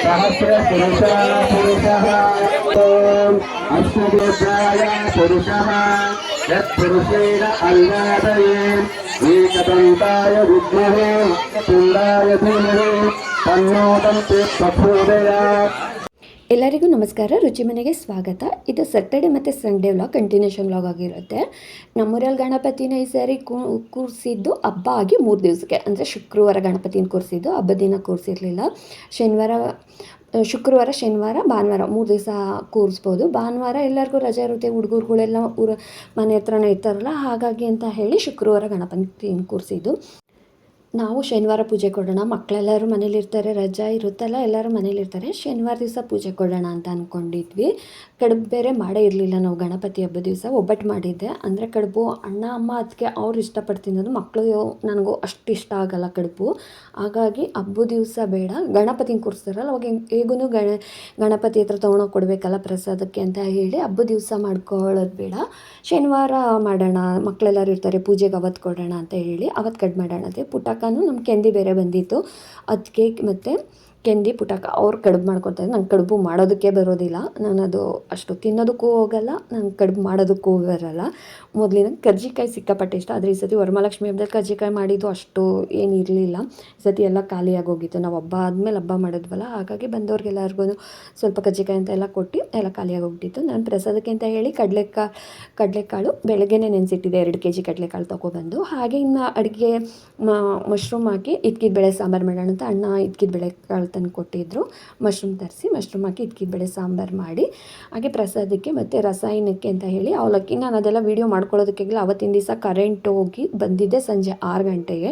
సహస్ర పురుష పురుష అశ్వదేశాయ పురుష యత్పురుషేణ అల్లాదయే ఏకదంతాయ విద్మహే తుండాయ ధీమహే ಎಲ್ಲರಿಗೂ ನಮಸ್ಕಾರ, ರುಚಿ ಮನೆಗೆ ಸ್ವಾಗತ. ಇದು ಸಟರ್ಡೆ ಮತ್ತು ಸಂಡೇ ವ್ಲಾಗ್ ಕಂಟಿನ್ಯೂಷನ್ ವ್ಲಾಗ್ ಆಗಿರುತ್ತೆ. ನಮ್ಮೂರಲ್ಲಿ ಗಣಪತಿನ ಈ ಸಾರಿ ಕೂರಿಸಿದ್ದು ಹಬ್ಬ ಆಗಿ ಮೂರು ದಿವಸಕ್ಕೆ. ಅಂದರೆ ಶುಕ್ರವಾರ ಗಣಪತಿನ ಕೂರಿಸಿದ್ದು ಹಬ್ಬದ ದಿನ ಕೂರಿಸಿರಲಿಲ್ಲ. ಶನಿವಾರ ಶುಕ್ರವಾರ, ಶನಿವಾರ, ಭಾನುವಾರ ಮೂರು ದಿವಸ ಕೂರಿಸ್ಬೋದು. ಭಾನುವಾರ ಎಲ್ಲರಿಗೂ ರಜೆ ಇರುತ್ತೆ. ಹುಡುಗರುಗಳೆಲ್ಲ ಊರ, ಮನೆ ಹತ್ರನೇ ಇರ್ತಾರಲ್ಲ, ಹಾಗಾಗಿ ಅಂತ ಹೇಳಿ ಶುಕ್ರವಾರ ಗಣಪತಿನ ಕೂರಿಸಿದ್ದು. ನಾವು ಶನಿವಾರ ಪೂಜೆ ಕೊಡೋಣ. ಮಕ್ಕಳೆಲ್ಲರೂ ಮನೇಲಿರ್ತಾರೆ, ರಜಾ ಇರುತ್ತಲ್ಲ, ಎಲ್ಲರೂ ಮನೇಲಿರ್ತಾರೆ. ಶನಿವಾರ ದಿವಸ ಪೂಜೆ ಕೊಡೋಣ ಅಂತ ಅಂದ್ಕೊಂಡಿದ್ವಿ ಕಡುಬು ಬೇರೆ ಮಾಡೇ ಇರಲಿಲ್ಲ. ನಾವು ಗಣಪತಿ ಹಬ್ಬದ ದಿವಸ ಒಬ್ಬಟ್ಟು ಮಾಡಿದ್ದೆ. ಅಂದರೆ ಕಡುಬು ಅಣ್ಣ, ಅಮ್ಮ ಅದಕ್ಕೆ ಅವ್ರು ಇಷ್ಟಪಟ್ಟು ತಿನ್ನೋದು ಮಕ್ಕಳು ನನಗೂ ಅಷ್ಟು ಇಷ್ಟ ಆಗಲ್ಲ ಕಡುಬು. ಹಾಗಾಗಿ ಹಬ್ಬದ ದಿವಸ ಬೇಡ. ಗಣಪತಿನ ಕೂರಿಸ್ತಾರಲ್ಲ, ಅವಾಗ ಹೇಗೂ ಗಣ, ಗಣಪತಿ ಹತ್ರ ತೊಗೊಂಡೋಗಿ ಕೊಡಬೇಕಲ್ಲ ಪ್ರಸಾದಕ್ಕೆ ಅಂತ ಹೇಳಿ ಹಬ್ಬದ ದಿವಸ ಮಾಡ್ಕೊಳ್ಳೋದು ಬೇಡ. ಶನಿವಾರ ಮಾಡೋಣ ಮಕ್ಕಳೆಲ್ಲರೂ ಇರ್ತಾರೆ, ಪೂಜೆಗೆ ಅವತ್ತು ಕೊಡೋಣ ಅಂತ ಹೇಳಿ ಅವತ್ತು ಕಡ್ ಮಾಡೋಣ ಅದೇ ಪುಟಾಕನೂ ನಮ್ಮ ಕೆಂದಿ ಬೇರೆ ಬಂದಿತ್ತು. ಅದಕ್ಕೆ ಮತ್ತು ಕೆಂದಿ ಪುಟಾಕ ಅವ್ರು ಕಡುಬು ಮಾಡ್ಕೊತಾರೆ ನಂಗೆ ಕಡುಬು ಮಾಡೋದಕ್ಕೆ ಬರೋದಿಲ್ಲ. ನಾನು ಅದು ಅಷ್ಟು ತಿನ್ನೋದಕ್ಕೂ ಹೋಗಲ್ಲ. ನಂಗೆ ಕಡುಬು ಮಾಡೋದಕ್ಕೂ ಬರಲ್ಲ ಮೊದಲಿನ ಕರ್ಜಿಕಾಯಿ ಸಿಕ್ಕಾಪಟ್ಟೆ ಇಷ್ಟ. ಆದರೆ ಈ ಸತಿ ವರಮಹಾಲಕ್ಷ್ಮಿ ಹಬ್ಬದಲ್ಲಿ ಕರ್ಜಿಕಾಯಿ ಮಾಡಿದ್ದು ಅಷ್ಟು ಏನು ಇರಲಿಲ್ಲ. ಈ ಸತಿ ಎಲ್ಲ ಖಾಲಿಯಾಗಿ ಹೋಗಿತ್ತು ನಾವು ಹಬ್ಬ ಆದಮೇಲೆ ಹಬ್ಬ ಮಾಡಿದ್ವಲ್ಲ, ಹಾಗಾಗಿ ಬಂದವ್ರಿಗೆಲ್ಲರಿಗೂ ಸ್ವಲ್ಪ ಕಜ್ಜಿಕಾಯಿ ಅಂತ ಎಲ್ಲ ಕೊಟ್ಟು ಎಲ್ಲ ಖಾಲಿಯಾಗಿ ಹೋಗ್ಬಿಟ್ಟಿತ್ತು ನಾನು ಪ್ರಸಾದಕ್ಕೆ ಅಂತ ಹೇಳಿ ಕಡಲೆಕಾ, ಕಡಲೆಕಾಳು ಬೆಳಗ್ಗೆನೇ ನೆನೆಸಿಟ್ಟಿದ್ದೆ. ಎರಡು ಕೆ ಜಿ ಕಡಲೆಕಾಳು ತೊಗೊಬಂದು. ಹಾಗೆ ಇನ್ನು ಅಡುಗೆ ಮಶ್ರೂಮ್ ಹಾಕಿ ಇದ್ಕಿದ ಬೇಳೆ ಸಾಂಬಾರು ಮಾಡೋಣ ಅಂತ ಅಣ್ಣ ಇದ್ಕಿದ ಬೇಳೆ ಕಾಳು ತಂದು ಕೊಟ್ಟಿದ್ದರು ಮಶ್ರೂಮ್ ತರಿಸಿ ಮಶ್ರೂಮ್ ಹಾಕಿ ಇದ್ಕಿದ ಬೇಳೆ ಸಾಂಬಾರು ಮಾಡಿ, ಹಾಗೆ ಪ್ರಸಾದಕ್ಕೆ ಮತ್ತು ರಸಾಯನಕ್ಕೆ ಅಂತ ಹೇಳಿ ಅವಲಕ್ಕಿ. ನಾನು ಅದೆಲ್ಲ ವೀಡಿಯೋ ಮಾಡ್ಕೊಳ್ಳೋದಕ್ಕಾಗಲಿ ಅವತ್ತಿನ ದಿವಸ ಕರೆಂಟ್ ಹೋಗಿ ಬಂದಿದ್ದೆ ಸಂಜೆ ಆರು ಗಂಟೆಗೆ.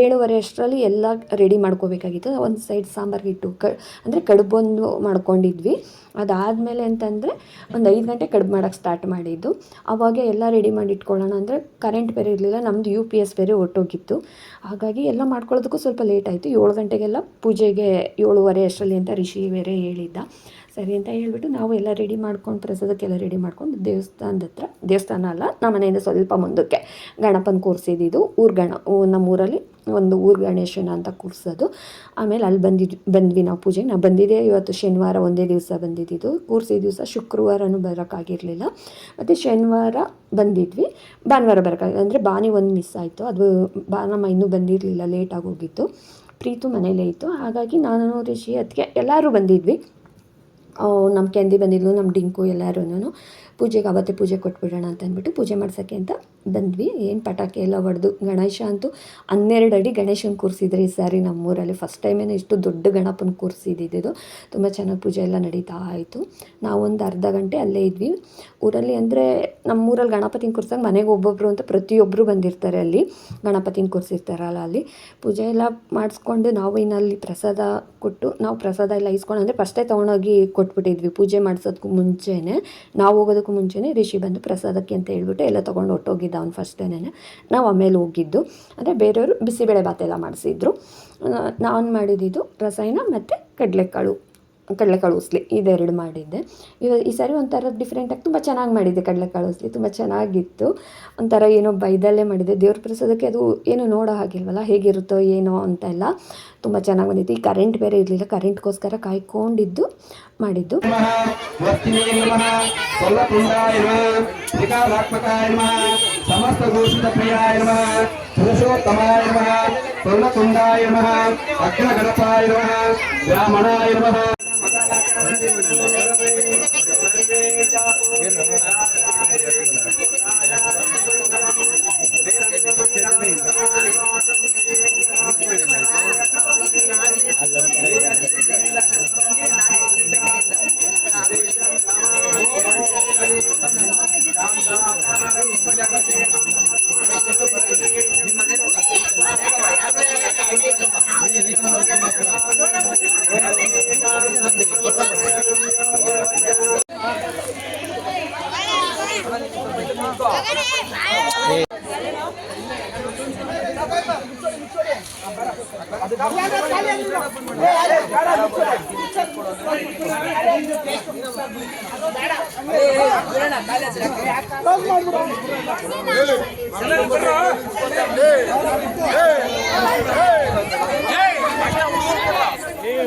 ಏಳುವರೆ ಅಷ್ಟರಲ್ಲಿ ಎಲ್ಲ ರೆಡಿ ಮಾಡ್ಕೋಬೇಕಾಗಿತ್ತು. ಒಂದು ಸೈಡ್ ಸಾಂಬಾರು ಇಟ್ಟು ಕ, ಅಂದರೆ ಕಡುಬೊಂದು ಮಾಡ್ಕೊಂಡಿದ್ವಿ. ಅದಾದಮೇಲೆ ಅಂತಂದರೆ ಒಂದು ಐದು ಗಂಟೆ ಕಡುಬು ಮಾಡೋಕ್ಕೆ ಸ್ಟಾರ್ಟ್ ಮಾಡಿದ್ದು. ಅವಾಗ ಎಲ್ಲ ರೆಡಿ ಮಾಡಿ ಇಟ್ಕೊಳ್ಳೋಣ ಅಂದರೆ ಕರೆಂಟ್ ಬೇರೆ ಇರಲಿಲ್ಲ ನಮ್ಮದು ಯು ಪಿ ಎಸ್ ಬೇರೆ ಹೊರ್ಟೋಗಿತ್ತು ಹಾಗಾಗಿ ಎಲ್ಲ ಮಾಡ್ಕೊಳ್ಳೋದಕ್ಕೂ ಸ್ವಲ್ಪ ಲೇಟ್ ಆಯಿತು. ಏಳು ಗಂಟೆಗೆಲ್ಲ ಪೂಜೆಗೆ ಏಳುವರೆ ಅಷ್ಟರಲ್ಲಿ ಅಂತ ರಿಷಿ ಬೇರೆ ಹೇಳಿದ್ದ. ಸರಿ ಅಂತ ಹೇಳ್ಬಿಟ್ಟು ನಾವು ಎಲ್ಲ ರೆಡಿ ಮಾಡ್ಕೊಂಡು ಪ್ರಸಾದಕ್ಕೆಲ್ಲ ರೆಡಿ ಮಾಡ್ಕೊಂಡು ದೇವಸ್ಥಾನದ ಹತ್ರ, ದೇವಸ್ಥಾನ ಅಲ್ಲ, ನಮ್ಮ ಮನೆಯಿಂದ ಸ್ವಲ್ಪ ಮುಂದಕ್ಕೆ ಗಣಪನ ಕೂರಿಸಿದ್ದು ಊರು ಗಣ ನಮ್ಮ ಊರಲ್ಲಿ ಒಂದು ಊರು ಗಣೇಶನ ಅಂತ ಕೂರಿಸೋದು. ಆಮೇಲೆ ಅಲ್ಲಿ ಬಂದಿದ್ವಿ ಬಂದ್ವಿ ನಾವು ಪೂಜೆಗೆ. ನಾವು ಬಂದಿದ್ದೆ ಇವತ್ತು ಶನಿವಾರ ಒಂದೇ ದಿವಸ ಬಂದಿದ್ದು ಕೂರಿಸಿದ ದಿವಸ ಶುಕ್ರವಾರನೂ ಬರೋಕ್ಕಾಗಿರಲಿಲ್ಲ ಮತ್ತು ಶನಿವಾರ ಬಂದಿದ್ವಿ. ಭಾನುವಾರ ಬರೋಕ್ಕಾಗಿಲ್ಲ ಅಂದರೆ ಬಾನಿ ಒಂದು ಮಿಸ್ ಆಯಿತು. ಅದು ಬಾನಮ್ಮ ಇನ್ನೂ ಬಂದಿರಲಿಲ್ಲ ಲೇಟಾಗಿ ಹೋಗಿತ್ತು. ಪ್ರೀತು ಮನೇಲೇ ಇತ್ತು. ಹಾಗಾಗಿ ನಾನು, ರಿಷಿ ಅದಕ್ಕೆ ಎಲ್ಲರೂ ಬಂದಿದ್ವಿ. ನಮ್ಮ ಕೆಂದಿ ಬಂದಿದ್ಲು ನಮ್ಮ ಡಿಂಕು ಎಲ್ಲರೂ ಪೂಜೆಗೆ ಅವತ್ತೇ ಪೂಜೆ ಕೊಟ್ಬಿಡೋಣ ಅಂತ ಅಂದ್ಬಿಟ್ಟು ಪೂಜೆ ಮಾಡ್ಸೋಕ್ಕೆ ಅಂತ ಬಂದ್ವಿ. ಏನು ಪಟಾಕಿ ಎಲ್ಲ ಹೊಡೆದು ಗಣೇಶ ಅಂತೂ ಹನ್ನೆರಡು ಅಡಿ ಗಣೇಶನ ಕೂರಿಸಿದ್ರಿ ಈ ಸಾರಿ ನಮ್ಮೂರಲ್ಲಿ. ಫಸ್ಟ್ ಟೈಮೇನೆ ಇಷ್ಟು ದೊಡ್ಡ ಗಣಪನ ಕೂರಿಸಿದ್ದಿದ್ದು. ತುಂಬ ಚೆನ್ನಾಗಿ ಪೂಜೆ ಎಲ್ಲ ನಡೀತಾ ಆಯಿತು. ನಾವೊಂದು ಅರ್ಧ ಗಂಟೆ ಅಲ್ಲೇ ಇದ್ವಿ. ಊರಲ್ಲಿ ಅಂದರೆ ನಮ್ಮೂರಲ್ಲಿ ಗಣಪತಿನ ಕೂರ್ಸಂಗೆ ಮನೆಗೆ ಒಬ್ಬೊಬ್ಬರು ಅಂತ ಪ್ರತಿಯೊಬ್ಬರು ಬಂದಿರ್ತಾರೆ ಅಲ್ಲಿ. ಗಣಪತಿನ ಕೂರಿಸಿರ್ತಾರಲ್ಲ ಅಲ್ಲಿ. ಪೂಜೆ ಎಲ್ಲ ಮಾಡಿಸ್ಕೊಂಡು ನಾವು ಇನ್ನಲ್ಲಿ ಪ್ರಸಾದ ಕೊಟ್ಟು ನಾವು ಪ್ರಸಾದ ಎಲ್ಲ ಇಸ್ಕೊಂಡು ಅಂದರೆ ಫಸ್ಟೇ ತೊಗೊಂಡೋಗಿ ಕೊಟ್ಬಿಟ್ಟಿದ್ವಿ. ಪೂಜೆ ಮಾಡಿಸೋದಕ್ಕೂ ಮುಂಚೆನೇ. ನಾವು ಹೋಗೋದಕ್ಕೂ ಮುಂಚೆನೇ ರಿಷಿ ಬಂದು ಪ್ರಸಾದಕ್ಕೆ ಅಂತ ಹೇಳ್ಬಿಟ್ಟು ಎಲ್ಲ ತೊಗೊಂಡು ಹೊಟ್ಟೋಗಿದ್ದ ಅವ್ನು ಫಸ್ಟೇನೆ ನಾವು ಆಮೇಲೆ ಹೋಗಿದ್ದು. ಅಂದರೆ ಬೇರೆಯವರು ಬಿಸಿಬೇಳೆ ಭಾತೆಲ್ಲ ಮಾಡಿಸಿದ್ರು. ನಾನು ಮಾಡಿದ್ದು ರಸಾಯನ ಮತ್ತು ಕಡಲೆಕಾಳು. ಕಡಲೆಕಾಳು ಉಸ್ಲಿ ಇದೆರಡು ಮಾಡಿದ್ದೆ. ಇವಾಗ ಈ ಸಾರಿ ಒಂಥರ ಡಿಫ್ರೆಂಟಾಗಿ ತುಂಬ ಚೆನ್ನಾಗಿ ಮಾಡಿದ್ದೆ ಕಡಲೆಕಾಳು ಉಸ್ಲಿ, ತುಂಬ ಚೆನ್ನಾಗಿತ್ತು. ಒಂಥರ ಏನೋ ಬೈದಲ್ಲೇ ಮಾಡಿದ್ದೆ. ದೇವ್ರ ಪ್ರಸಾದಕ್ಕೆ ಅದು ಏನು ನೋಡೋ ಹಾಗಿಲ್ವಲ್ಲ, ಹೇಗಿರುತ್ತೋ ಏನೋ ಅಂತೆಲ್ಲ ತುಂಬ ಚೆನ್ನಾಗಿ ಬಂದಿತ್ತು. ಈ ಕರೆಂಟ್ ಬೇರೆ ಇರಲಿಲ್ಲ ಕರೆಂಟ್ಗೋಸ್ಕರ ಕಾಯ್ಕೊಂಡಿದ್ದು, ಮಾಡಿದ್ದು. ಪುರುಷೋತ್ತಮಾಯ ಪೂರ್ಣಕುಂಡಾಯ ಅಗ್ನಗಣಪಾಯ Bien, bien, bien.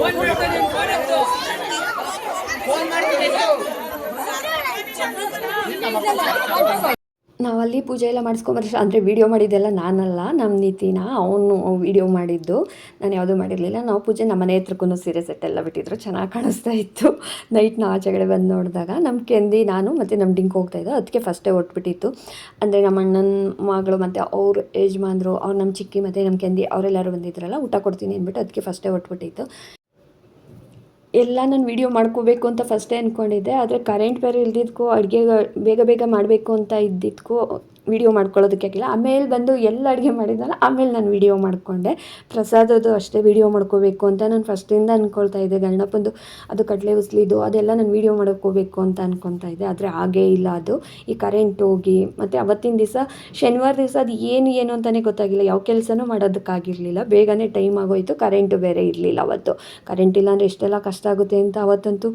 One ನಾವು ಅಲ್ಲಿ ಪೂಜೆ ಎಲ್ಲ ಮಾಡಿಸ್ಕೊಂಬರ್ಷ ಅಂದರೆ ವೀಡಿಯೋ ಮಾಡಿದ್ದೆಲ್ಲ ನಾನಲ್ಲ ನಮ್ಮ ನಿತಿನ, ಅವನು ವೀಡಿಯೋ ಮಾಡಿದ್ದು. ನಾನು ಯಾವುದೂ ಮಾಡಿರಲಿಲ್ಲ. ನಾವು ಪೂಜೆ ನಮ್ಮ ಮನೆ ಹತ್ರಕ್ಕೂ ಸೀರೆ ಸೆಟ್ ಎಲ್ಲ ಬಿಟ್ಟಿದ್ರು. ಚೆನ್ನಾಗಿ ಕಾಣಿಸ್ತಾ ಇತ್ತು. ನೈಟ್ ನಾವು ಆಚೆಗಡೆ ಬಂದು ನೋಡಿದಾಗ ನಮ್ಮ ಕೆಂದಿ, ನಾನು ಮತ್ತು ನಮ್ಮ ಡಿಂಕ್ ಹೋಗ್ತಾ ಇದ್ದೋ ಅದಕ್ಕೆ ಫಸ್ಟೇ ಹೊಟ್ಬಿಟ್ಟಿತ್ತು ಅಂದರೆ ನಮ್ಮ ಅಣ್ಣನ ಮಗಳು ಮತ್ತು ಅವ್ರ ಯಜಮಾನ್ರು, ಅವ್ರು ನಮ್ಮ ಚಿಕ್ಕಿ ಮತ್ತು ನಮ್ಮ ಕೆಂದಿ, ಅವರೆಲ್ಲರೂ ಬಂದಿದ್ರಲ್ಲ, ಊಟ ಕೊಡ್ತೀನಿ ಅಂದ್ಬಿಟ್ಟು ಅದಕ್ಕೆ ಫಸ್ಟೇ ಹೊಟ್ಬಿಟ್ಟಿತ್ತು ಎಲ್ಲ ನಾನು ವೀಡಿಯೋ ಮಾಡ್ಕೋಬೇಕು ಅಂತ ಫಸ್ಟೇ ಅಂದ್ಕೊಂಡಿದ್ದೆ ಆದರೆ ಕರೆಂಟ್ ಬೇರೆ ಇಲ್ದಿದ್ದಕ್ಕೂ ಅಡುಗೆ ಬೇಗ ಬೇಗ ಮಾಡಬೇಕು ಅಂತ ಇದ್ದಿದ್ದಕ್ಕೂ ವೀಡಿಯೋ ಮಾಡ್ಕೊಳ್ಳೋದಕ್ಕೆ ಆಗಿಲ್ಲ. ಆಮೇಲೆ ಬಂದು ಎಲ್ಲ ಅಡುಗೆ ಮಾಡಿದ್ನಲ್ಲ, ಆಮೇಲೆ ನಾನು ವಿಡಿಯೋ ಮಾಡಿಕೊಂಡೆ. ಪ್ರಸಾದದ್ದು ಅಷ್ಟೇ ವಿಡಿಯೋ ಮಾಡ್ಕೋಬೇಕು ಅಂತ ನಾನು ಫಸ್ಟಿಂದ ಅಂದ್ಕೊಳ್ತಾ ಇದ್ದೆ. ಗಣಪಂದು ಅದು ಕಡಲೆ ಉಸ್ಲಿದು ಅದೆಲ್ಲ ನಾನು ವಿಡಿಯೋ ಮಾಡ್ಕೋಬೇಕು ಅಂತ ಅಂದ್ಕೊತಾ ಇದ್ದೆ. ಆದರೆ ಹಾಗೇ ಇಲ್ಲ ಅದು. ಈ ಕರೆಂಟ್ ಹೋಗಿ, ಮತ್ತು ಅವತ್ತಿನ ದಿವಸ, ಶನಿವಾರ ದಿವಸ ಅದು ಏನು ಏನು ಅಂತಲೇ ಗೊತ್ತಾಗಿಲ್ಲ. ಯಾವ ಕೆಲಸನೂ ಮಾಡೋದಕ್ಕಾಗಿರಲಿಲ್ಲ. ಬೇಗನೆ ಟೈಮ್ ಆಗೋಯಿತು. ಕರೆಂಟು ಬೇರೆ ಇರಲಿಲ್ಲ ಅವತ್ತು. ಕರೆಂಟ್ ಇಲ್ಲ ಅಂದರೆ ಎಷ್ಟೆಲ್ಲ ಕಷ್ಟ ಆಗುತ್ತೆ ಅಂತ ಅವತ್ತಂತೂ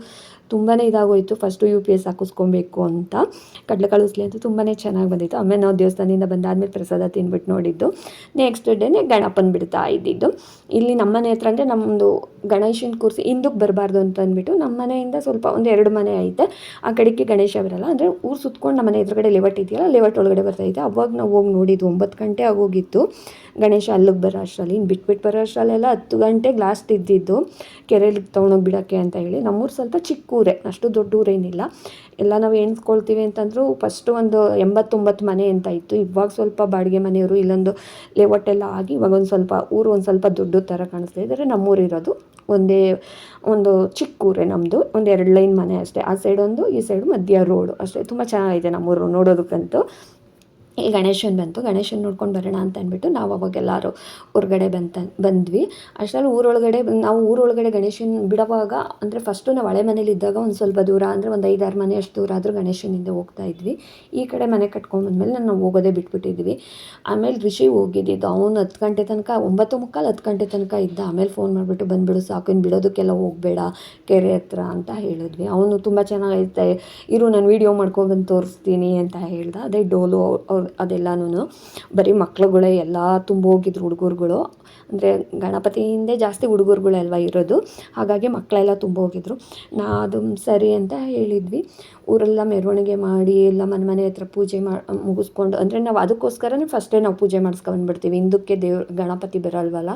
ತುಂಬಾ ಇದಾಗೋಯಿತು. ಫಸ್ಟು ಯು ಪಿ ಎಸ್ ಹಾಕಿಸ್ಕೊಬೇಕು ಅಂತ. ಕಡಲೆಕಾಳು ಉಸ್ಲಿ ಅಂತೂ ತುಂಬಾ ಚೆನ್ನಾಗಿ ಬಂದಿತ್ತು. ಆಮೇಲೆ ನಾವು ದೇವಸ್ಥಾನದಿಂದ ಬಂದಾದ್ಮೇಲೆ ಪ್ರಸಾದ ತಿಂದ್ಬಿಟ್ಟು ನೋಡಿದ್ದು. ನೆಕ್ಸ್ಟ್ ಡೇನೆ ಗಣಪನ ಬಿಡ್ತಾ ಇದ್ದಿದ್ದು. ಇಲ್ಲಿ ನಮ್ಮನೆ ಹತ್ರ ಅಂದರೆ ನಮ್ಮದು ಗಣೇಶನ ಕೂರಿಸಿ ಹಿಂದಕ್ಕೆ ಬರಬಾರ್ದು ಅಂತ ಅಂದ್ಬಿಟ್ಟು ನಮ್ಮ ಮನೆಯಿಂದ ಸ್ವಲ್ಪ ಒಂದು ಎರಡು ಮನೆ ಐತೆ. ಆ ಕಡೆಗೆ ಗಣೇಶ ಬರಲ್ಲ. ಅಂದರೆ ಊರು ಸುತ್ಕೊಂಡು ನಮ್ಮ ಮನೆ ಎದುರುಗಡೆ ಲೆವಟ್ ಇದೆಯಲ್ಲ ಲೆವಟ್ ಒಳಗಡೆ ಬರ್ತೈತೆ ಅವಾಗ ನಾವು ಹೋಗಿ ನೋಡಿದ್ದು ಒಂಬತ್ತು ಗಂಟೆ ಆಗೋಗಿತ್ತು. ಗಣೇಶ ಅಲ್ಲಿಗೆ ಬರೋ ಅಷ್ಟರಲ್ಲಿ, ಇನ್ನು ಬಿಟ್ಬಿಟ್ಟು ಬರೋ ಅಷ್ಟರಲ್ಲೆಲ್ಲ ಹತ್ತು ಗಂಟೆಗೆ ಲಾಸ್ಟ್ ಇದ್ದಿದ್ದು. ಕೆರೆಯಲ್ಲಿ ತೊಗೊಂಡೋಗಿ ಬಿಡೋಕ್ಕೆ ಅಂತ ಹೇಳಿ. ನಮ್ಮೂರು ಸ್ವಲ್ಪ ಚಿಕ್ಕ ಊರೇ, ಅಷ್ಟು ದೊಡ್ಡ ಊರೇನಿಲ್ಲ ಎಲ್ಲ ನಾವು ಎಣಿಸ್ಕೊಳ್ತೀವಿ ಅಂತಂದ್ರು ಫಸ್ಟು ಒಂದು ಎಂಬತ್ತೊಂಬತ್ತು ಮನೆ ಅಂತ ಇತ್ತು. ಇವಾಗ ಸ್ವಲ್ಪ ಬಾಡಿಗೆ ಮನೆಯವರು ಇಲ್ಲೊಂದು ಲೇಔಟ್ ಎಲ್ಲ ಆಗಿ ಇವಾಗ ಒಂದು ಸ್ವಲ್ಪ ಊರು ಒಂದು ಸ್ವಲ್ಪ ದೊಡ್ಡ ಥರ ಕಾಣಿಸ್ತಾ ಇದ್ದಾರೆ ನಮ್ಮೂರು ಇರೋದು ಒಂದೇ ಒಂದು ಚಿಕ್ಕ ಊರೇ ನಮ್ಮದು ಒಂದು ಎರಡು ಲೈನ್ ಮನೆ ಅಷ್ಟೇ. ಆ ಸೈಡ್ ಒಂದು, ಈ ಸೈಡ್ ಮಧ್ಯ ರೋಡು ಅಷ್ಟೇ, ತುಂಬ ಚೆನ್ನಾಗಿದೆ ನಮ್ಮೂರು ನೋಡೋದಕ್ಕಂತೂ. ಈ ಗಣೇಶನ್ ಬಂತು. ಗಣೇಶನ್ ನೋಡ್ಕೊಂಡು ಬರೋಣ ಅಂತ ಅಂದ್ಬಿಟ್ಟು ನಾವು ಅವಾಗೆಲ್ಲರೂ ಹೊರಗಡೆ ಬಂತ, ಬಂದ್ವಿ. ಅಷ್ಟರಲ್ಲಿ ಊರೊಳಗಡೆ ನಾವು ಊರೊಳಗಡೆ ಗಣೇಶನ್ ಬಿಡುವಾಗ ಅಂದರೆ ಫಸ್ಟು ನಾವು ಹಳೆ ಮನೇಲಿ ಇದ್ದಾಗ ಒಂದು ಸ್ವಲ್ಪ ದೂರ ಅಂದರೆ ಒಂದು ಐದಾರು ಮನೆ ಅಷ್ಟು ದೂರ ಆದರೂ ಗಣೇಶನಿಂದ ಹೋಗ್ತಾ ಇದ್ವಿ. ಈ ಕಡೆ ಮನೆ ಕಟ್ಕೊಂಡು ಬಂದಮೇಲೆ ನಾವು ಹೋಗೋದೇ ಬಿಟ್ಬಿಟ್ಟಿದ್ವಿ. ಆಮೇಲೆ ಋಷಿ ಹೋಗಿದ್ದಿದ್ದು ಅವನು ಹತ್ತು ಗಂಟೆ ತನಕ, ಒಂಬತ್ತು ಮುಕ್ಕಾಲು ಹತ್ತು ಗಂಟೆ ತನಕ ಇದ್ದ. ಆಮೇಲೆ ಫೋನ್ ಮಾಡಿಬಿಟ್ಟು ಬಂದುಬಿಡು ಸಾಕು ಇನ್ನು ಬಿಡೋದಕ್ಕೆಲ್ಲ ಹೋಗಬೇಡ, ಕೆರೆ ಹತ್ರ ಅಂತ ಹೇಳಿದ್ವಿ. ಅವನು ತುಂಬ ಚೆನ್ನಾಗೈತೆ, ಇರು ನಾನು ವೀಡಿಯೋ ಮಾಡ್ಕೊಬಂದು ತೋರಿಸ್ತೀನಿ ಅಂತ ಹೇಳ್ದ. ಅದೇ ಡೋಲು ಅವ್ರು ಅದೆಲ್ಲನೂ ಬರೀ ಮಕ್ಳುಗಳೇ ಎಲ್ಲ ತುಂಬ ಹೋಗಿದ್ರು ಹುಡುಗರುಗಳು. ಅಂದರೆ ಗಣಪತಿ ಹಿಂದೆ ಜಾಸ್ತಿ ಹುಡುಗರುಗಳೇ ಅಲ್ವಾ ಇರೋದು. ಹಾಗಾಗಿ ಮಕ್ಕಳೆಲ್ಲ ತುಂಬ ಹೋಗಿದ್ರು ನಾ ಅದು ಸರಿ ಅಂತ ಹೇಳಿದ್ವಿ. ಊರೆಲ್ಲ ಮೆರವಣಿಗೆ ಮಾಡಿ, ಎಲ್ಲ ಮನೆ ಮನೆ ಹತ್ರ ಪೂಜೆ ಮಾ, ಮುಗಿಸ್ಕೊಂಡು, ಅಂದರೆ ನಾವು ಅದಕ್ಕೋಸ್ಕರನೇ ಫಸ್ಟೇ ನಾವು ಪೂಜೆ ಮಾಡಿಸ್ಕೊಂಡ್ಬಿಡ್ತೀವಿ. ಹಿಂದಕ್ಕೆ ದೇವ್ರ, ಗಣಪತಿ ಬರಲ್ವಲ್ಲ.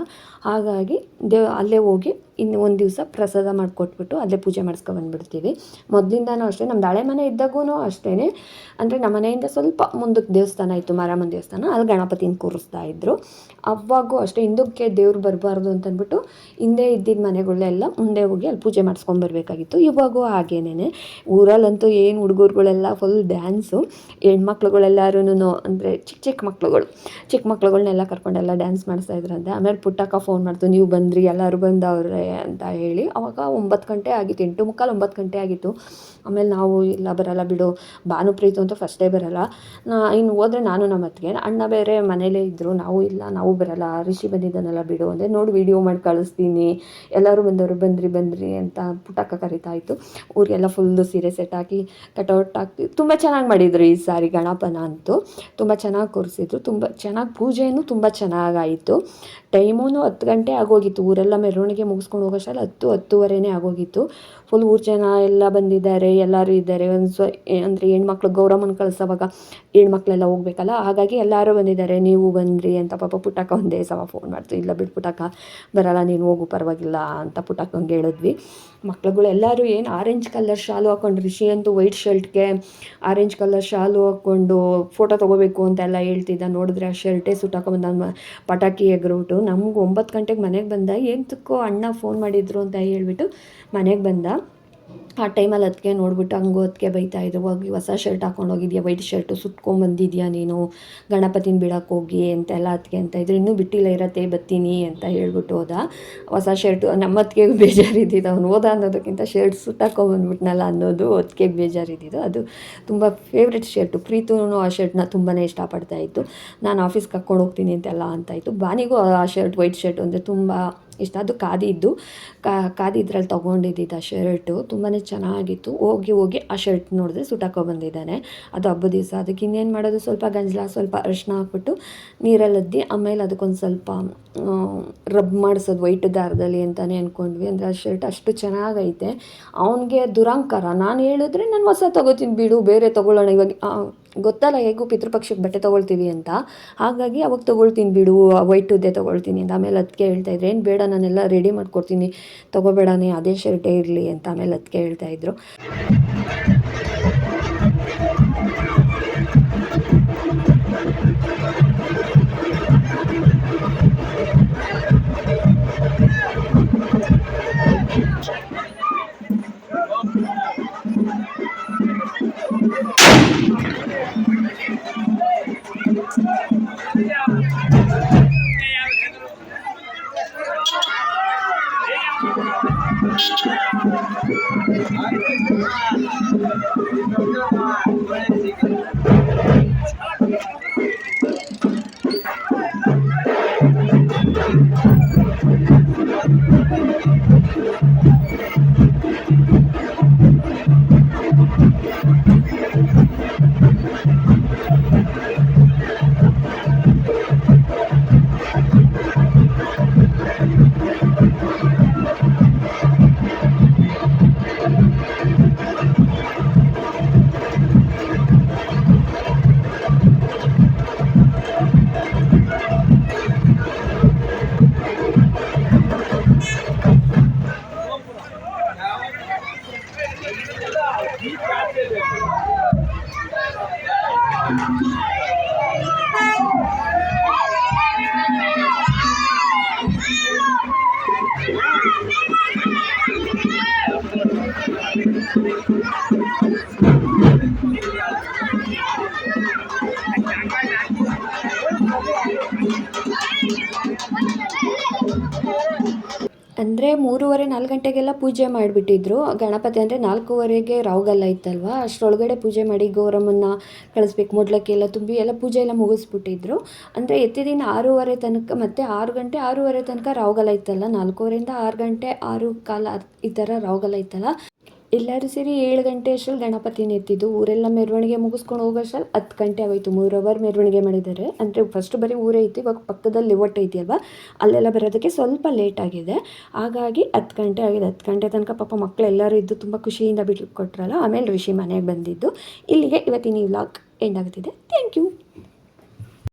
ಹಾಗಾಗಿ ದೇವ್, ಅಲ್ಲೇ ಹೋಗಿ ಇನ್ನು ಒಂದು ದಿವಸ ಪ್ರಸಾದ ಮಾಡಿಕೊಟ್ಬಿಟ್ಟು ಅಲ್ಲೇ ಪೂಜೆ ಮಾಡಿಸ್ಕೊಂಡ್ಬಂದ್ಬಿಡ್ತೀವಿ. ಮೊದಲಿಂದನೂ ಅಷ್ಟೇ ನಮ್ಮ ಹಳೆ ಮನೆ ಇದ್ದಾಗೂ ಅಷ್ಟೇ ಅಂದರೆ ನಮ್ಮ ಮನೆಯಿಂದ ಸ್ವಲ್ಪ ಮುಂದಕ್ಕೆ ದೇವಸ್ಥಾನ ಇತ್ತು ಮಾರಮ್ಮನ ದೇವಸ್ಥಾನ, ಅಲ್ಲಿ ಗಣಪತಿನ ಕೂರಿಸ್ತಾ ಇದ್ದರು ಅವಾಗೂ ಅಷ್ಟೇ ಹಿಂದಕ್ಕೆ ದೇವ್ರು ಬರಬಾರ್ದು ಅಂತಂದ್ಬಿಟ್ಟು ಹಿಂದೆ ಇದ್ದಿದ್ದ ಮನೆಗಳೆಲ್ಲ ಮುಂದೆ ಹೋಗಿ ಅಲ್ಲಿ ಪೂಜೆ ಮಾಡಿಸ್ಕೊಂಬರ್ಬೇಕಾಗಿತ್ತು ಇವಾಗೂ ಹಾಗೇನೆ ಊರಲ್ಲಂತೂ ಏನು ಹುಡುಗರುಗಳೆಲ್ಲ ಫುಲ್ ಡ್ಯಾನ್ಸು ಹೆಣ್ಮಕ್ಳುಗಳೆಲ್ಲರೂ ಅಂದರೆ ಚಿಕ್ಕ ಚಿಕ್ಕ ಮಕ್ಳುಗಳು. ಚಿಕ್ಕ ಮಕ್ಳುಗಳನ್ನೆಲ್ಲ ಕರ್ಕೊಂಡೆಲ್ಲ ಡ್ಯಾನ್ಸ್ ಮಾಡಿಸ್ತಾ ಇದ್ರಂತೆ. ಆಮೇಲೆ ಪುಟ್ಟಕ್ಕ ಫೋನ್ ಮಾಡ್ತು, ನೀವು ಬಂದ್ರಿ, ಎಲ್ಲರೂ ಬಂದವ್ರೆ ಅಂತ ಹೇಳಿ. ಅವಾಗ ಒಂಬತ್ತು ಗಂಟೆ ಆಗಿತ್ತು, ಎಂಟು ಮುಕ್ಕಾಲು ಒಂಬತ್ತು ಗಂಟೆ ಆಗಿತ್ತು. ಆಮೇಲೆ ನಾವು, ಇಲ್ಲ, ಬರಲ್ಲ ಬಿಡು. ಭಾನುಪ್ರೀತು ಅಂತೂ ಫಸ್ಟೇ ಬರಲ್ಲ. ಇನ್ನು ಹೋದ್ರೆ ನಾನು ನಮ್ಮ ಅತ್ತಿಗೆ ಅಣ್ಣ ಬೇರೆ ಮನೇಲೇ ಇದ್ದರು ನಾವು ಇಲ್ಲ, ನಾವು ಬರಲ್ಲ ರಿಷಿ ಬಂದಿದ್ದಾನಲ್ಲ ಬಿಡು ಅಂದರೆ ನೋಡಿ ವಿಡಿಯೋ ಮಾಡಿ ಕಳಿಸ್ತೀನಿ. ಎಲ್ಲರೂ ಬಂದವರು ಬಂದ್ರಿ ಬಂದ್ರಿ ಅಂತ ಪುಟಕ್ಕ ಕರಿತಾ ಇತ್ತು. ಊರಿಗೆಲ್ಲ ಫುಲ್ಲು ಸೀರೆ ಸೆಟ್ ಹಾಕಿ ಕಟೌಟ್ ಹಾಕಿ, ತುಂಬ ಚೆನ್ನಾಗಿ ಮಾಡಿದರು ಈ ಸಾರಿ ಗಣಪನ ಅಂತೂ. ತುಂಬ ಚೆನ್ನಾಗಿ ಕೂರಿಸಿದ್ರು, ತುಂಬ ಚೆನ್ನಾಗಿ ಪೂಜೆಯೂ ತುಂಬ ಚೆನ್ನಾಗಾಯಿತು ಟೈಮೂ ಹತ್ತು ಗಂಟೆ ಆಗೋಗಿತ್ತು. ಊರೆಲ್ಲ ಮೆರವಣಿಗೆ ಮುಗಿಸ್ಕೊಂಡು ಹೋಗೋಷ್ಟರಲ್ಲಿ ಹತ್ತು, ಹತ್ತುವರೆನೇ ಆಗೋಗಿತ್ತು. ಫುಲ್ ಊರು ಜನ ಎಲ್ಲ ಬಂದಿದ್ದಾರೆ, ಎಲ್ಲರೂ ಇದ್ದಾರೆ. ಒಂದು ಸ್ವ ಅಂದರೆ ಹೆಣ್ಮಕ್ಳು ಗೌರಮ್ಮನ ಕಳಿಸೋವಾಗ ಹೆಣ್ಮಕ್ಳೆಲ್ಲ ಹೋಗ್ಬೇಕಲ್ಲ? ಹಾಗಾಗಿ ಎಲ್ಲರೂ ಬಂದಿದ್ದಾರೆ. ನೀವು ಬಂದ್ರಿ ಅಂತ ಪಾಪ ಪುಟ್ಟಕ್ಕ ಒಂದೇ ಸಲ ಫೋನ್ ಮಾಡ್ತು. ಇಲ್ಲ ಬಿಡು ಪುಟ್ಟಕ್ಕ, ಬರಲ್ಲ, ನೀನು ಹೋಗು, ಪರವಾಗಿಲ್ಲ ಅಂತ ಪುಟ್ಟಕ್ಕಂಗೆ ಹೇಳಿದ್ವಿ. ಮಕ್ಳುಗಳು ಎಲ್ಲರೂ ಏನು ಆರೆಂಜ್ ಕಲರ್ ಶಾಲು ಹಾಕೊಂಡು ರಿಷಿ ಅಂತೂ ವೈಟ್ ಶರ್ಟ್ಗೆ ಆರೆಂಜ್ ಕಲರ್ ಶಾಲು ಹಾಕ್ಕೊಂಡು ಫೋಟೋ ತೊಗೋಬೇಕು ಅಂತೆಲ್ಲ ಹೇಳ್ತಿದ್ದ. ನೋಡಿದ್ರೆ ಆ ಶರ್ಟೇ ಸುಟ್ಟಾಕೊಂಬಂದ ಪಟಾಕಿ ಎಗ್ರೋಟು ನಮ್ಗೆ ಒಂಬತ್ತು ಗಂಟೆಗೆ ಮನೆಗೆ ಬಂದ. ಎಂತಕ್ಕೋ ಅಣ್ಣ ಫೋನ್ ಮಾಡಿದ್ರು ಅಂತ ಹೇಳ್ಬಿಟ್ಟು ಮನೆಗೆ ಬಂದ. ಆ ಟೈಮಲ್ಲಿ ಅದಕ್ಕೆ ನೋಡ್ಬಿಟ್ಟು ಹಂಗೂ ಅದಕ್ಕೆ ಬೈತಾ ಇದ್ರು. ಹೋಗಿ ಹೊಸ ಶರ್ಟ್ ಹಾಕೊಂಡು ಹೋಗಿದ್ಯಾ? ವೈಟ್ ಶರ್ಟು ಸುತ್ಕೊಂಬಂದಿದ್ಯಾ ನೀನು? ಗಣಪತಿನ ಬಿಡಕ್ಕೆ ಹೋಗಿ ಅಂತೆಲ್ಲ ಅದಕ್ಕೆ ಅಂತ ಇದ್ರು. ಇನ್ನೂ ಬಿಟ್ಟಿಲ್ಲ ಇರತ್ತೆ ಬತ್ತೀನಿ ಅಂತ ಹೇಳ್ಬಿಟ್ಟು ಹೋದ. ಹೊಸ ಶರ್ಟು ನಮ್ಮ ಅದಕ್ಕೆ ಬೇಜಾರಿದ್ದಿದ್ದು. ಅವ್ನು ಹೋದ ಅನ್ನೋದಕ್ಕಿಂತ ಶರ್ಟ್ ಸುಟ್ಟಾಕೊಂಬಂದ್ಬಿಟ್ನಲ್ಲ ಅನ್ನೋದು ಅದಕ್ಕೆ ಬೇಜಾರಿದ್ದಿದ್ದು. ಅದು ತುಂಬ ಫೇವ್ರೆಟ್ ಶರ್ಟು ಪ್ರೀತೂ ಆ ಶರ್ಟ್ನ ತುಂಬಾ ಇಷ್ಟಪಡ್ತಾ ಇತ್ತು. ನಾನು ಆಫೀಸ್ಗೆ ಹಾಕ್ಕೊಂಡು ಹೋಗ್ತೀನಿ ಅಂತೆಲ್ಲ ಅಂತ ಇತ್ತು. ಬಾನಿಗೂ ಆ ಶರ್ಟ್ ವೈಟ್ ಶರ್ಟ್ ಅಂದರೆ ತುಂಬ ಇಷ್ಟ. ಅದು ಖಾದಿದ್ದು ಖಾದಿ ಇದ್ರಲ್ಲಿ ತೊಗೊಂಡಿದ್ದಿದ್ದು ಆ ಶರ್ಟು ತುಂಬಾ ಚೆನ್ನಾಗಿತ್ತು. ಹೋಗಿ ಹೋಗಿ ಆ ಶರ್ಟ್ ನೋಡಿದ್ರೆ ಹಾಕೋ ಬಂದಿದ್ದಾನೆ. ಅದು ಹಬ್ಬ ದಿವಸ. ಅದಕ್ಕೆ ಇನ್ನೇನು ಮಾಡೋದು? ಸ್ವಲ್ಪ ಗಂಜಲ, ಸ್ವಲ್ಪ ಅರಿಶಿನ ಹಾಕ್ಬಿಟ್ಟು ನೀರಲ್ಲದ್ದಿ, ಆಮೇಲೆ ಅದಕ್ಕೊಂದು ಸ್ವಲ್ಪ ರಬ್ ಮಾಡಿಸೋದು ವೈಟ್ ದಾರದಲ್ಲಿ ಅಂತಲೇ ಅಂದ್ಕೊಂಡ್ವಿ ಅಂದರೆ ಆ ಶರ್ಟ್ ಅಷ್ಟು ಚೆನ್ನಾಗೈತೆ. ಅವನಿಗೆ ದುರಂಕಾರ. ನಾನು ಹೇಳಿದ್ರೆ ನಾನು ಹೊಸ ತೊಗೋತೀನಿ ಬಿಡು, ಬೇರೆ ತೊಗೊಳ್ಳೋಣ ಇವಾಗ. ಗೊತ್ತಲ್ಲ ಹೇಗೂ ಪಿತೃಪಕ್ಷಕ್ಕೆ ಬಟ್ಟೆ ತೊಗೊಳ್ತೀವಿ ಅಂತ. ಹಾಗಾಗಿ ಅವಾಗ ತೊಗೊಳ್ತೀನಿ ಬಿಡು ವೈಟುದ್ದೇ ತೊಗೊಳ್ತೀನಿ ಅಂತ. ಆಮೇಲೆ ಅದಕ್ಕೆ ಹೇಳ್ತಾ ಇದ್ರು, ಏನು ಬೇಡ, ನಾನೆಲ್ಲ ರೆಡಿ ಮಾಡ್ಕೊಡ್ತೀನಿ. ತೊಗೋಬೇಡನೇ, ಅದೇ ಶರ್ಟೇ ಇರಲಿ ಅಂತ ಆಮೇಲೆ ಅದಕ್ಕೆ ಹೇಳ್ತಾ Yeah. ಅಂದರೆ ಮೂರುವರೆ, ನಾಲ್ಕು ಗಂಟೆಗೆಲ್ಲ ಪೂಜೆ ಮಾಡಿಬಿಟ್ಟಿದ್ರು. ಗಣಪತಿ ಅಂದರೆ ನಾಲ್ಕೂವರೆಗೆ ರಾವುಗಲ್ಲ ಇತ್ತಲ್ವ? ಅಷ್ಟರೊಳಗಡೆ ಪೂಜೆ ಮಾಡಿ ಗೌರಮ್ಮನ್ನ ಕಳಿಸ್ಬೇಕು ಮೊಡ್ಲಕ್ಕೆ ಎಲ್ಲ ತುಂಬಿ ಎಲ್ಲ ಪೂಜೆ ಎಲ್ಲ ಮುಗಿಸ್ಬಿಟ್ಟಿದ್ರು. ಅಂದರೆ ಎತ್ತಿದಿನ ಆರೂವರೆ ತನಕ, ಮತ್ತು ಆರು ಗಂಟೆ, ಆರೂವರೆ ತನಕ ರಾವುಗಲ್ಲ ಇತ್ತಲ್ಲ? ನಾಲ್ಕೂವರೆಯಿಂದ ಆರು ಗಂಟೆ, ಆರು ಕಾಲ ಈ ಥರ ರಾವುಗಲ್ಲ ಇತ್ತಲ್ಲ? ಎಲ್ಲರೂ ಸೇರಿ ಏಳು ಗಂಟೆ ಅಷ್ಟರಲ್ಲಿ ಗಣಪತಿನ ಎತ್ತಿದ್ದು ಊರೆಲ್ಲ ಮೆರವಣಿಗೆ ಮುಗಿಸ್ಕೊಂಡು ಹೋಗೋಷ್ಟ್ರಲ್ಲಿ ಹತ್ತು ಗಂಟೆ ಆಗೋಯ್ತು. ಮೂರು ಅವರ್ ಮೆರವಣಿಗೆ ಮಾಡಿದ್ದಾರೆ. ಅಂದರೆ ಫಸ್ಟ್ ಬರೀ ಊರೇ ಇತ್ತು, ಇವಾಗ ಪಕ್ಕದಲ್ಲಿ ಒಟ್ಟು ಅಲ್ವಾ? ಅಲ್ಲೆಲ್ಲ ಬರೋದಕ್ಕೆ ಸ್ವಲ್ಪ ಲೇಟ್ ಆಗಿದೆ. ಹಾಗಾಗಿ ಹತ್ತು ಗಂಟೆ ಆಗಿದೆ. ಹತ್ತು ಗಂಟೆ ತನಕ ಪಾಪ ಮಕ್ಕಳೆಲ್ಲರೂ ಇದ್ದು ತುಂಬ ಖುಷಿಯಿಂದ ಬಿಟ್ಟು ಕೊಟ್ರಲ್ಲ, ಆಮೇಲೆ ಋಷಿ ಮನೆಗೆ ಬಂದಿದ್ದು. ಇಲ್ಲಿಗೆ ಇವತ್ತಿನ ಈ ವ್ಲಾಗ್ ಎಂಡ್ ಆಗುತ್ತಿದೆ. Thank you